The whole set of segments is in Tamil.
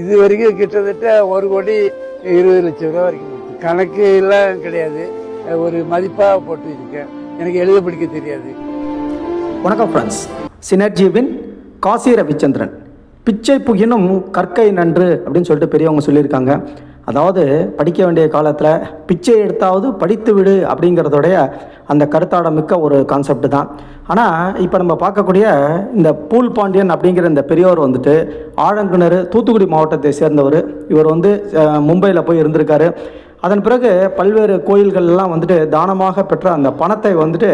இது வரைக்கும் கிட்டத்தட்ட ஒரு கோடி இருபது லட்சம் ரூபா வரைக்கும் கணக்கு எல்லாம் கிடையாது. ஒரு மதிப்பாக போட்டு வச்சிருக்கேன் எனக்கு எழுத படிக்க தெரியாது. வணக்கம் ஃப்ரெண்ட்ஸ் சினர்ஜிவின் காசி ரவிச்சந்திரன். பிச்சை புகினும் கற்கை நன்று அப்படின்னு சொல்லிட்டு பெரியவங்க சொல்லியிருக்காங்க. அதாவது படிக்க வேண்டிய காலத்தில் பிச்சை எடுத்தாவது படித்து விடு அப்படிங்கிறதோடைய அந்த கருத்தாட மிக்க ஒரு கான்செப்ட் தான். ஆனால் இப்போ நம்ம பார்க்கக்கூடிய இந்த பூல் பாண்டியன் அப்படிங்கிற இந்த பெரியவர் வந்துட்டு ஆழங்கிணறு தூத்துக்குடி மாவட்டத்தை சேர்ந்தவர். இவர் வந்து மும்பையில் போய் இருந்திருக்காரு. அதன் பிறகு பல்வேறு கோயில்கள்லாம் வந்துட்டு தானமாக பெற்ற அந்த பணத்தை வந்துட்டு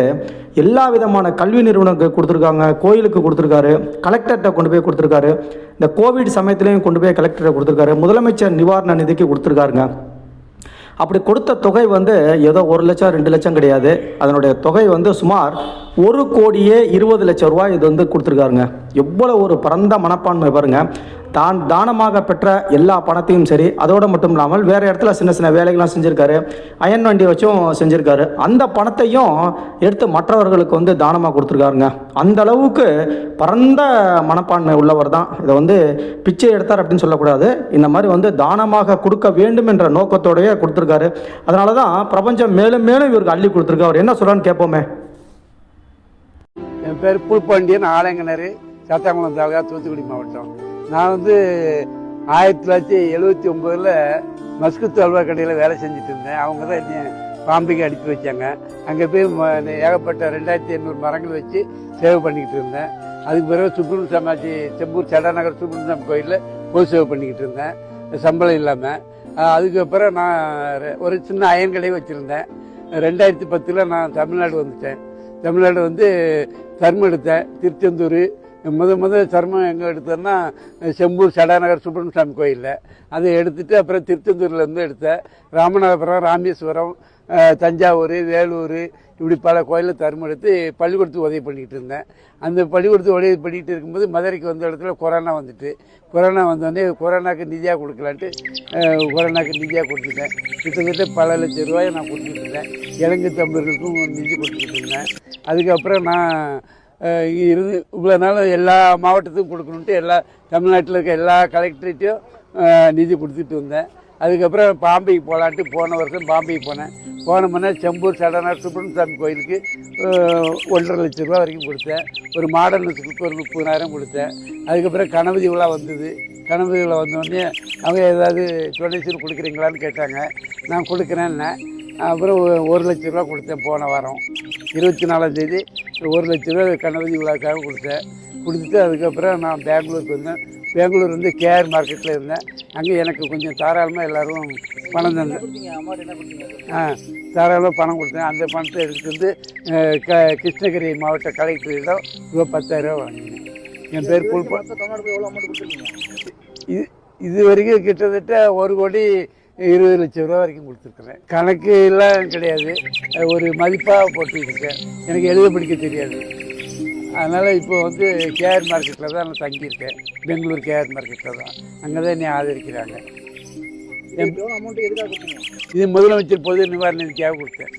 எல்லா விதமான கல்வி நிறுவனங்களுக்கு கொடுத்துருக்காங்க. கோயிலுக்கு கொடுத்துருக்காரு. கலெக்டர்கிட்ட கொண்டு போய் கொடுத்துருக்காரு. இந்த கோவிட் சமயத்துலேயும் கொண்டு போய் கலெக்டர்கிட்ட கொடுத்துருக்காரு. முதலமைச்சர் நிவாரண நிதிக்கு கொடுத்துருக்காருங்க. அப்படி கொடுத்த தொகை வந்து ஏதோ ஒரு லட்சம் ரெண்டு லட்சம் கிடையாது. அதனுடைய தொகை வந்து சுமார் ஒரு கோடியே இருபது லட்சம் ரூபாய் இது வந்து கொடுத்துருக்காருங்க. எவ்வளோ ஒரு பரந்த மனப்பான்மை பாருங்கள் தான் தானமாக பெற்ற எல்லா பணத்தையும் சரி அதோடு மட்டும் இல்லாமல் வேறு இடத்துல சின்ன சின்ன வேலைகள்லாம் செஞ்சுருக்காரு அயன் வண்டி வச்சும் செஞ்சுருக்காரு. அந்த பணத்தையும் எடுத்து மற்றவர்களுக்கு வந்து தானமாக கொடுத்துருக்காருங்க. அந்த அளவுக்கு பரந்த மனப்பான்மை உள்ளவர் தான். இதை வந்து பிச்சை எடுத்தார் அப்படின்னு சொல்லக்கூடாது. இந்த மாதிரி வந்து தானமாக கொடுக்க வேண்டும் என்ற நோக்கத்தோடயே கொடுத்துருக்காரு. அதனால தான் பிரபஞ்சம் மேலும் மேலும் இவருக்கு அள்ளி கொடுத்துருக்கு. அவர் என்ன சொல்கிறான்னு கேட்போமே என் பேர் புல்பாண்டியன் ஆலங்கனர் சாத்தாங்குளம் தாலுகா தூத்துக்குடி மாவட்டம். நான் வந்து ஆயிரத்தி தொள்ளாயிரத்தி எழுபத்தி ஒம்போதில் மஸ்கத் அல்வா கடையில் வேலை செஞ்சுட்டு இருந்தேன். அவங்க தான் என்னை பாம்பேக்கு அனுப்பி வச்சாங்க. அங்கே போய் ஏகப்பட்ட ரெண்டாயிரத்தி எண்ணூறு மரங்கள் வச்சு சேவை பண்ணிக்கிட்டு இருந்தேன். அதுக்கு பிறகு சுப்ரமணிய சமாஜி செம்பூர் சடாநகர் சுப்ரமணிய சாமி கோயிலில் பொது சேவை பண்ணிக்கிட்டு இருந்தேன். சம்பளம் இல்லாமல் அதுக்கப்புறம் நான் ரெ- ஒரு சின்ன அயன் கடை வச்சுருந்தேன். ரெண்டாயிரத்தி பத்தில் நான் தமிழ்நாடு வந்துட்டேன். தமிழ்நாடு வந்து தர்மம் எடுத்தேன் திருச்செந்தூர் முத முத சர்மம் எங்கே எடுத்தேன்னா செம்பூர் சடாநகர் சுப்பிரமணியசாமி கோயிலில். அதை எடுத்துட்டு அப்புறம் திருச்செந்தூர்லேருந்து எடுத்தேன் ராமநாதபுரம் ராமேஸ்வரம் தஞ்சாவூர் வேலூர் இப்படி பல கோயிலில் தர்மம் எடுத்து பள்ளிக்கூடத்துக்கு உதவி பண்ணிக்கிட்டு இருந்தேன். அந்த பள்ளிக்கூடத்துக்கு உதவி பண்ணிக்கிட்டு இருக்கும்போது மதுரைக்கு வந்த இடத்துல கொரோனா வந்துட்டு. கொரோனா வந்தோடனே கொரோனாக்கு நிதியாக கொடுக்கலான்ட்டு கொரோனாக்கு நிதியாக கொடுத்துட்டேன். கிட்டத்தட்ட பல லட்சம் ரூபாயை நான் கொடுத்துட்டு இருந்தேன். இலங்கை தமிழர்களுக்கும் நிதி கொடுத்துட்டு இருந்தேன். அதுக்கப்புறம் நான் இரு இவ்வளோ நாள் எல்லா மாவட்டத்துக்கும் கொடுக்கணுன்ட்டு எல்லா தமிழ்நாட்டில் இருக்க எல்லா கலெக்டரேட்டையும் நிதி கொடுத்துட்டு வந்தேன். அதுக்கப்புறம் பாம்பேக்கு போகலான்ட்டு போன வருஷம் பாம்பேக்கு போனேன். போன முன்னே செம்பூர் சடனார் சுப்பிரமணிய கோயிலுக்கு ஒன்றரை லட்ச ரூபா வரைக்கும் கொடுத்தேன். ஒரு மாடர்ன் ஸ்கூலுக்கு ஒரு முப்பதாயிரம் கொடுத்தேன். அதுக்கப்புறம் கணபதி விழா வந்தது. கணபதி விழா வந்தோடனே அவங்க ஏதாவது டொனேஷன் கொடுக்குறீங்களான்னு கேட்டாங்க. நான் கொடுக்குறேன்னேன். அப்புறம் ஒரு லட்ச ரூபா கொடுத்தேன் போன வாரம். இருபத்தி நாலாம் தேதி ஒரு லட்ச ரூபா கணபதி விழாக்காக கொடுத்தேன். கொடுத்துட்டு அதுக்கப்புறம் நான் பெங்களூருக்கு வந்தேன். பெங்களூர் வந்து கேஆர் மார்க்கெட்டில் இருந்தேன். அங்கே எனக்கு கொஞ்சம் தாராளமாக எல்லாரும் பணம் தந்தேன் ஆ தாராளமாக பணம் கொடுத்தேன். அந்த பணத்தை வந்து அஹ், க கிருஷ்ணகிரி மாவட்ட கலெக்டரிடம் ரூபா பத்தாயிரம் வாங்கினேன். என் பேர் புல்பா இது இது வரைக்கும் கிட்டத்தட்ட ஒரு கோடி இருபது லட்சம் ரூபா வரைக்கும் கொடுத்துருக்குறேன். கணக்கு எல்லாம் கிடையாது. ஒரு மதிப்பாக போட்டு வச்சுருக்கேன் எனக்கு எழுத படிக்க தெரியாது. அதனால் இப்போ வந்து கேஆர் மார்க்கெட்டில் தான் நான் தங்கியிருக்கேன். பெங்களூர் கேஆர் மார்க்கெட்டில் தான். அங்கே தான் என்னை ஆதரிக்கிறாங்க. இது முதலமைச்சர் பொது நிவாரண நிதிக்காக கொடுத்தேன்.